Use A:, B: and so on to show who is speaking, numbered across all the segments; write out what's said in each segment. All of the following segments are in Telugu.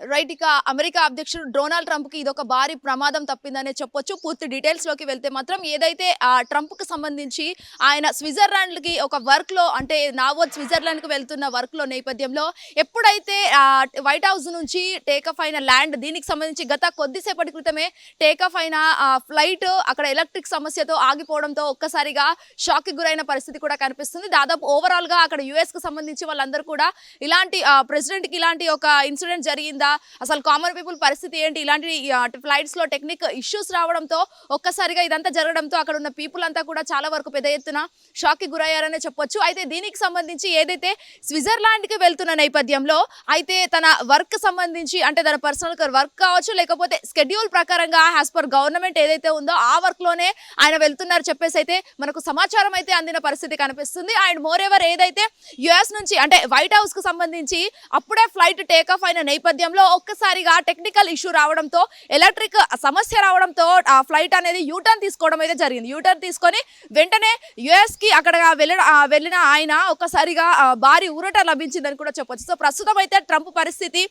A: రైట్ ఇక అమెరికా అధ్యక్షుడు డొనాల్డ్ ట్రంప్కి ఇదొక భారీ ప్రమాదం తప్పిందనే చెప్పొచ్చు. పూర్తి డీటెయిల్స్లోకి వెళ్తే మాత్రం ఏదైతే ఆ ట్రంప్కి సంబంధించి ఆయన స్విట్జర్లాండ్కి ఒక వర్క్లో అంటే నావో స్విట్జర్లాండ్కి వెళ్తున్న వర్క్లో నేపథ్యంలో ఎప్పుడైతే ఆ, వైట్ హౌస్ నుంచి టేకఫ్ అయిన ల్యాండ్ దీనికి సంబంధించి గత కొద్దిసేపటి క్రితమే టేకఫ్ అయిన ఆ, ఫ్లైట్ అక్కడ ఎలక్ట్రిక్ సమస్యతో ఆగిపోవడంతో ఒక్కసారిగా షాక్కి గురైన పరిస్థితి కూడా కనిపిస్తుంది. దాదాపు ఓవరాల్గా అక్కడ యుఎస్ సంబంధించి వాళ్ళందరూ కూడా ఇలాంటి ప్రెసిడెంట్కి ఇలాంటి ఒక ఇన్సిడెంట్ జరిగిందా అసలు కామన్ పీపుల్ పరిస్థితి ఏంటి? ఇలాంటి ఫ్లైట్స్లో టెక్నిక్ ఇష్యూస్ రావడంతో ఒక్కసారిగా ఇదంతా జరగడంతో అక్కడ ఉన్న పీపుల్ అంతా కూడా చాలా వరకు పెద్ద ఎత్తున షాక్కి గురయ్యారనే చెప్పొచ్చు. అయితే దీనికి సంబంధించి ఏదైతే స్విట్జర్లాండ్కి వెళ్తున్న నేపథ్యంలో అయితే తన వర్క్ సంబంధించి అంటే తన పర్సనల్ వర్క్ కావచ్చు లేకపోతే స్కెడ్యూల్ ప్రకారంగా యాజ్ పర్ గవర్నమెంట్ ఏదైతే ఉందో ఆ వర్క్లోనే ఆయన వెళ్తున్నారు చెప్పేసి అయితే మనకు సమాచారం అయితే అందిన పరిస్థితి కనిపిస్తుంది. అండ్ మోర్ ఎవర్ ఏదైతే యుఎస్ నుంచి అంటే వైట్ హౌస్కు సంబంధించి అప్పుడే ఫ్లైట్ టేక్ ఆఫ్ అయిన నేపథ్యంలో ఒక్కసారిగా టెక్నికల్ ఇష్యూ రావడంతో ఎలక్ట్రిక్ సమస్య రావడంతో ఆ ఫ్లైట్ అనేది యూటర్న్ తీసుకోవడం అయితే జరిగింది. యూటర్న్ తీసుకొని వెంటనే యుఎస్కి అక్కడ వెళ్ళిన వెళ్ళిన ఆయన ఒక్కసారిగా భారీ ఊరట లభించిందని కూడా చెప్పొచ్చు. సో ప్రస్తుతం అయితే ట్రంప్ పరిస్థితి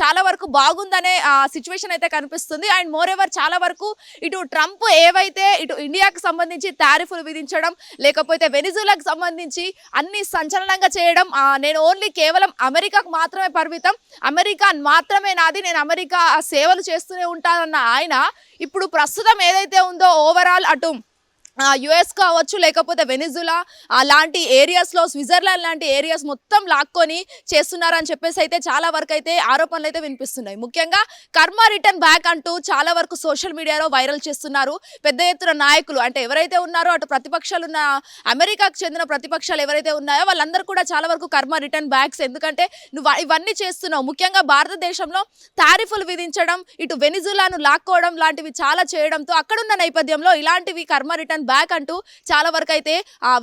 A: చాలా వరకు బాగుందనే సిచ్యువేషన్ అయితే కనిపిస్తుంది. అండ్ మోర్ ఎవర్ చాలా వరకు ఇటు ట్రంప్ ఏవైతే ఇటు ఇండియాకి సంబంధించి టారిఫ్లు విధించడం లేకపోతే వెనిజులాకు సంబంధించి అన్ని సంచలనంగా చేయడం నేను ఓన్లీ కేవలం అమెరికాకు మాత్రమే పరిమితం. అమెరికా మాత్రమే నాది. నేను అమెరికా సేవలు చేస్తూనే ఉంటానన్న ఆయన ఇప్పుడు ప్రస్తుతం ఏదైతే ఉందో ఓవరాల్ అటు యుఎస్ కావచ్చు లేకపోతే వెనిజులా అలాంటి ఏరియాస్లో స్విట్జర్లాండ్ లాంటి ఏరియాస్ మొత్తం లాక్కొని చేస్తున్నారని చెప్పేసి అయితే చాలా వరకు అయితే ఆరోపణలు అయితే వినిపిస్తున్నాయి. ముఖ్యంగా కర్మ రిటర్న్ బ్యాక్ అంటూ చాలా వరకు సోషల్ మీడియాలో వైరల్ చేస్తున్నారు. పెద్ద ఎత్తున నాయకులు అంటే ఎవరైతే ఉన్నారో అటు ప్రతిపక్షాలు ఉన్న అమెరికాకు చెందిన ప్రతిపక్షాలు ఎవరైతే ఉన్నాయో వాళ్ళందరూ కూడా చాలా వరకు కర్మ రిటర్న్ బ్యాక్స్. ఎందుకంటే నువ్వు ఇవన్నీ చేస్తున్నావు. ముఖ్యంగా భారతదేశంలో తారీఫులు విధించడం ఇటు వెనిజులాను లాక్కోవడం లాంటివి చాలా చేయడంతో అక్కడున్న నేపథ్యంలో ఇలాంటివి కర్మ రిటర్న్ బ్యాక్ అంటూ చాలా వరకు అయితే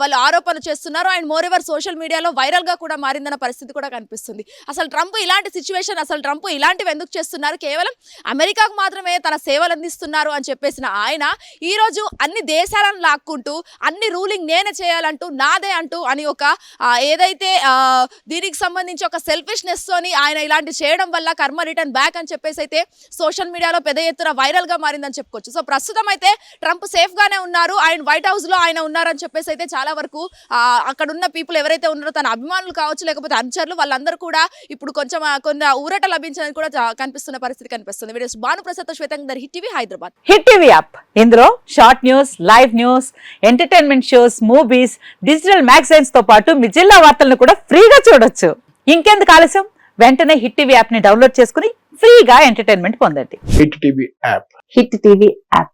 A: వాళ్ళు ఆరోపణలు చేస్తున్నారు. అండ్ మోర్ ఎవర్ సోషల్ మీడియాలో వైరల్గా కూడా మారిందన్న పరిస్థితి కూడా కనిపిస్తుంది. అసలు ట్రంప్ ఇలాంటి సిచ్యువేషన్ అసలు ట్రంప్ ఇలాంటివి ఎందుకు చేస్తున్నారు? కేవలం అమెరికాకు మాత్రమే తన సేవలు అందిస్తున్నారు అని చెప్పేసిన ఆయన ఈ రోజు అన్ని దేశాలను లాక్కుంటూ అన్ని రూలింగ్ నేనే చేయాలంటూ నాదే అంటూ అని ఒక ఏదైతే దీనికి సంబంధించి ఒక సెల్ఫిష్నెస్ తోని ఆయన ఇలాంటి చేయడం వల్ల కర్మ రిటర్న్ బ్యాక్ అని చెప్పేసి అయితే సోషల్ మీడియాలో పెద్ద ఎత్తున వైరల్గా మారిందని చెప్పుకోవచ్చు. సో ప్రస్తుతం అయితే ట్రంప్ సేఫ్గానే ఉన్నారు. ఆయన వైట్ హౌస్లో ఆయన ఉన్నారని చెప్పేసి అయితే చాలా వరకు అక్కడ ఉన్న పీపుల్ ఎవరైతే ఉన్నారో తన అభిమానులు కావచ్చు లేకపోతే అనుచరులు వాళ్ళందరూ కూడా ఇప్పుడు కొంచెం ఆ, కొంత ఊరట లభించదని కూడా కనిపిస్తున్న పరిస్థితి కనిపిస్తుంది. Videos Bhanuprasad శ్వేతంగా hit TV Hyderabad.
B: Hit TV app. ఇందులో short news live news entertainment shows movies digital మ్యాగజైన్స్తో పాటు మీ జిల్లా వార్తలను కూడా ఫ్రీగా చూడొచ్చు. ఇంకెందుకు ఆలస్యం? వెంటనే హిట్ టీవీ యాప్ని డౌన్లోడ్ చేసుకుని ఫ్రీగా ఎంటర్టైన్మెంట్ పొందండి.
C: Hit TV app.
B: Hit TV app.